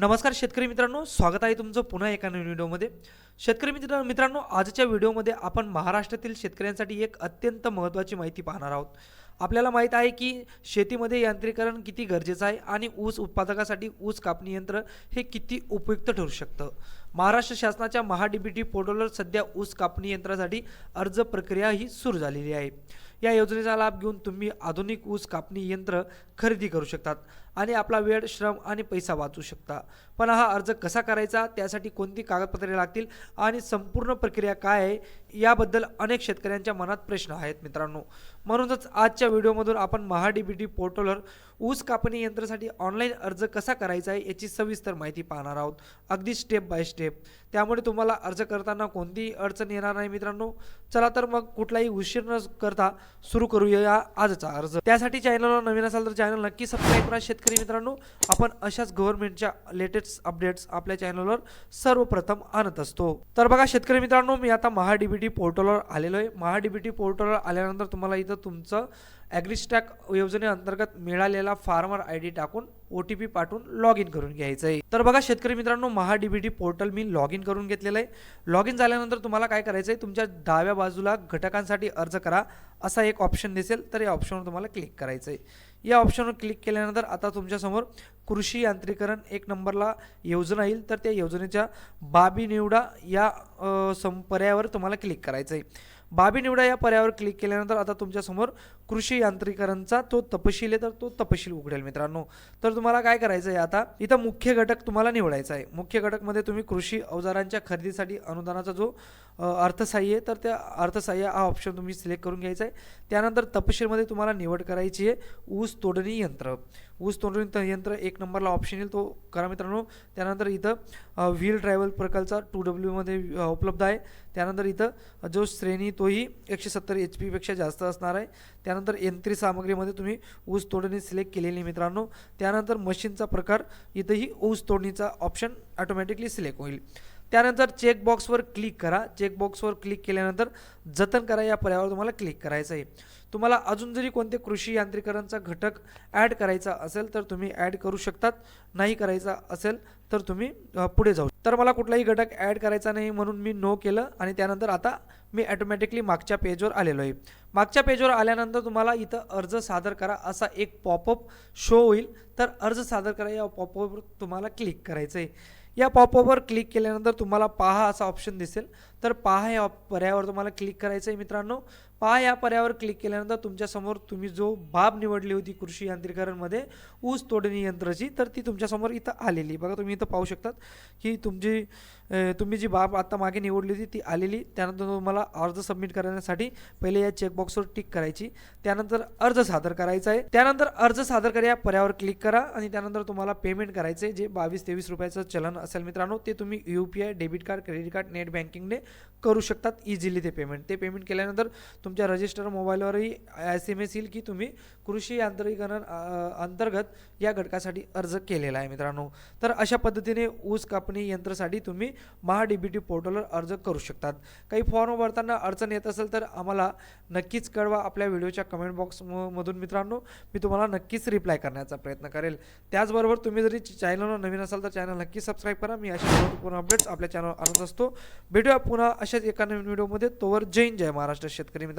नमस्कार शेतकरी मित्रांनो स्वागत आहे तुमचं पुन्हा एका नवीन व्हिडिओमध्ये. शेतकरी मित्र मित्रांनो आजच्या व्हिडिओमध्ये आपण महाराष्ट्रातील शेतकऱ्यांसाठी एक अत्यंत महत्त्वाची माहिती पाहणार आहोत. आपल्याला माहीत आहे की शेतीमध्ये यांत्रिकरण किती गरजेचं आहे आणि ऊस उत्पादकासाठी ऊस कापणी यंत्र हे किती उपयुक्त ठरू शकतं? महाराष्ट्र शासनाच्या महाडीबीटी पोर्टलवर सध्या ऊस कापणी यंत्रासाठी अर्ज प्रक्रिया ही सुरू झालेली आहे. या योजनेचा लाभ घेऊन तुम्ही आधुनिक ऊस कापणी यंत्र खरेदी करू शकतात आणि आपला वेळ श्रम आणि पैसा वाचू शकता. पण हा अर्ज कसा करायचा? त्यासाठी कोणती कागदपत्रे लागतील? आणि संपूर्ण प्रक्रिया काय आहे? याबद्दल अनेक शेतकऱ्यांच्या मनात प्रश्न आहेत मित्रांनो. म्हणूनच आजच्या व्हिडिओमधून आपण महाडीबीटी पोर्टलवर ऊस कापणी यंत्रासाठी ऑनलाईन अर्ज कसा करायचा आहे याची सविस्तर माहिती पाहणार आहोत. अगदी स्टेप बाय स्टेप त्यामुळे तुम्हाला अर्ज करताना कोणतीही अडचण येणार नाही मित्रांनो. चला तर मग कुठलाही उशीर न करता सुरू करूया आजचा अर्ज. त्यासाठी चॅनलवर नवीन असाल तर चॅनल नक्की सबस्क्राईब करा शेतकरी मित्रांनो. आपण अशाच गव्हर्नमेंटच्या लेटेस्ट अपडेट्स आपल्या चॅनलवर सर्वप्रथम आणत असतो. तर बघा शेतकरी मित्रांनो मी आता महाडीबीटी पोर्टलवर आलेलो आहे. महाडीबीटी पोर्टलवर आल्यानंतर तुम्हाला इथं तुमचं ॲग्रिस्टॅक योजनेअंतर्गत मिळालेला फार्मर आय डी टाकून ओ टी पी पाठवून लॉग इन करून घ्यायचं आहे तर बघा शेतकरी मित्रांनो महा डी पोर्टल मी लॉग इन करून घेतलेलं आहे लॉग इन झाल्यानंतर तुम्हाला काय करायचं आहे तुमच्या डाव्या बाजूला घटकांसाठी अर्ज करा असा एक ऑप्शन दिसेल तर या ऑप्शनवर तुम्हाला क्लिक करायचं आहे या ऑप्शनवर क्लिक केल्यानंतर आता तुमच्यासमोर कृषी यांत्रिकरण एक नंबरला योजना येईल. तर त्या योजनेच्या बाबी निवडा या अ, सं पर्यायावर तुम्हाला क्लिक करायचं आहे. बाबी निवडा या पर्यायावर क्लिक केल्यानंतर आता तुमच्यासमोर कृषी यांत्रिकरणचा तो तपशील आहे. तर तो तपशील उघडेल मित्रांनो. तर तुम्हाला काय करायचं आहे आता? इथं मुख्य घटक तुम्हाला निवडायचा आहे. मुख्य घटकमध्ये तुम्ही कृषी अवजारांच्या खरेदीसाठी अनुदानाचा जो अर्थसाह्य अर्थसहाय्य आहे तर त्या अर्थसहाय्य हा ऑप्शन तुम्ही सिलेक्ट करून घ्यायचा आहे. त्यानंतर तपशीलमध्ये तुम्हाला निवड करायची आहे. ऊस तोडणी यंत्र. ऊस तोडणी यंत्र एक नंबरला ऑप्शन येईल तो करा मित्रांनो. त्यानंतर इथं व्हील ड्रायव्हल प्रकारचा टू डब्ल्यूमध्ये उपलब्ध आहे. त्यानंतर इथं जो श्रेणी तोही एकशे सत्तर एच पीपेक्षा जास्त असणार आहे. त्यानंतर यंत्री सामग्रीमध्ये तुम्ही ऊस तोडणी सिलेक्ट केलेली मित्रांनो. त्यानंतर मशीनचा प्रकार इथंही ऊस तोडणीचा ऑप्शन ऑटोमॅटिकली सिलेक्ट होईल. त्यानंतर चेक बॉक्सवर क्लिक करा. चेक बॉक्सवर क्लिक केल्यानंतर जतन करा. या पर्यायावर तुम्हाला क्लिक करायचं आहे. तुम्हाला अजून जरी कोणते कृषी यांत्रिकरणचा घटक ॲड करायचा असेल तर तुम्ही ॲड करू शकतात. नाही करायचा असेल तर तुम्ही पुढे जाऊ तर मला कुठलाही घटक ॲड करायचा नाही म्हणून मी नो केलं आणि त्यानंतर आता मी ॲटोमॅटिकली मागच्या पेजवर आलेलो आहे. मागच्या पेजवर आल्यानंतर तुम्हाला इथं अर्ज सादर करा. असा एक पॉपअप शो होईल. तर अर्ज सादर करा. या पॉपअपवर तुम्हाला क्लिक करायचं आहे. या पॉपअपवर क्लिक केल्यानंतर तुम्हाला पहा असा ऑप्शन दिसेल. तर पहा या पर्यायावर तुम्हाला क्लिक करायचं आहे मित्रांनो. पहा या पर्यायावर क्लिक केल्यानंतर तुमच्यासमोर तुम्ही जो बाब निवडली होती कृषी यांत्रिकरणमध्ये ऊस तोडणी यंत्राची तर ती तुमच्यासमोर इथं आलेली. बघा तुम्ही इथं पाहू शकतात की तुमची तुम्ही जी बाब आत्ता मागे निवडली होती ती आलेली. त्यानंतर तुम्हाला अर्ज सबमिट करण्यासाठी पहिले या चेकबॉक्सवर टिक करायची. त्यानंतर अर्ज सादर करायचा आहे. त्यानंतर अर्ज सादर करा या पर्यावर क्लिक करा आणि त्यानंतर तुम्हाला पेमेंट करायचं आहे जे बावीस तेवीस रुपयाचं चलन असेल मित्रांनो ते तुम्ही U P I debit card credit card net बँकिंगने करू शकतात इझिली ते पेमेंट ते पेमेंट केल्यानंतर तुमच्या रजिस्टर मोबाईलवरही एस एम एस येईल की तुम्ही कृषी यांत्रिकरण अंतर्गत या घटकासाठी अर्ज केलेला आहे मित्रांनो. तर अशा पद्धतीने ऊस कापणी यंत्रासाठी तुम्ही महा डी बी टी पोर्टलवर अर्ज करू शकतात. काही फॉर्म भरताना अडचण येत असेल तर आम्हाला नक्कीच कळवा आपल्या व्हिडिओच्या कमेंट बॉक्स मधून. मित्रांनो मी तुम्हाला नक्कीच रिप्लाय करण्याचा प्रयत्न करेल. त्याचबरोबर तुम्ही जरी चॅनलवर नवीन असाल तर चॅनल नक्की सबस्क्राईब करा. मी अशा महत्त्वपूर्ण अपडेट्स आपल्या चॅनलवर आणत असतो. भेटूया पुन्हा अशाच एका नवीन व्हिडिओमध्ये तोवर जैन जय महाराष्ट्र शेतकरी मित्र